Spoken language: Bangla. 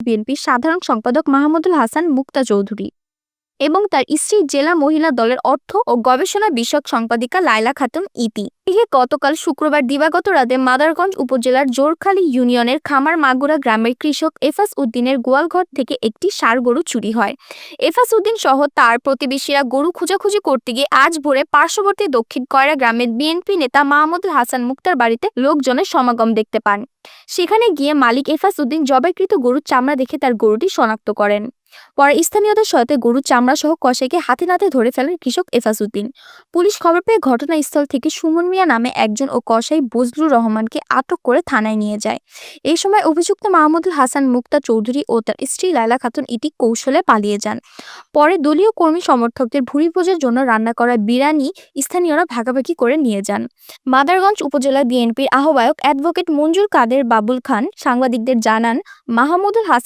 বিএনপির সাধারণ সম্পাদক মাহমুদুল হাসান মুক্তা চৌধুরী। এবং তার স্ত্রী জেলা মহিলা দলের অর্থ ও গবেষণা বিষয়ক সম্পাদিকা লায়লা খাতুন ইতি। এদিকে গতকাল শুক্রবার দিবাগত রাতে মাদারগঞ্জ উপজেলার জোরখালী ইউনিয়নের খামার মাগুরা গ্রামের কৃষক এফাস উদ্দিনের গোয়ালঘর থেকে একটি সার গরু চুরি হয়। এফাস উদ্দিন সহ তার প্রতিবেশীরা গরু খোঁজাখুঁজি করতে গিয়ে আজ ভোরে পার্শ্ববর্তী দক্ষিণ কয়রা গ্রামের বিএনপি নেতা মাহমুদুল হাসান মুক্তার বাড়িতে লোকজনের সমাগম দেখতে পান। সেখানে গিয়ে মালিক এফাস উদ্দিন জবাইকৃত গরুর চামড়া দেখে তার গরুটি শনাক্ত করেন। পরে স্থানীয়দের সাথে গরুর চামড়া সহ কষাইকে হাতে নাতে ধরে ফেলেন কৃষক এফাসউদ্দিন পুলিশ খবর পেয়ে ঘটনাস্থল থেকে সুমন মিয়া নামে একজন ও কসাই বজলুর রহমানকে আটক করে থানায় নিয়ে যায়। এই সময় অভিযুক্ত মাহমুদুল হাসান মুক্তা চৌধুরী ও তার স্ত্রী লায়লা খাতুন ইটি কৌশলে পালিয়ে যান। পরে দলীয় কর্মী সমর্থকদের ভুরি ভোজের জন্য রান্না করা বিরানি স্থানীয়রা ভাগাভাগি করে নিয়ে যান। মাদারগঞ্জ উপজেলা বিএনপির আহ্বায়ক অ্যাডভোকেট মঞ্জুর কাদের বাবুল খান সাংবাদিকদের জানান, মাহমুদুল হাসান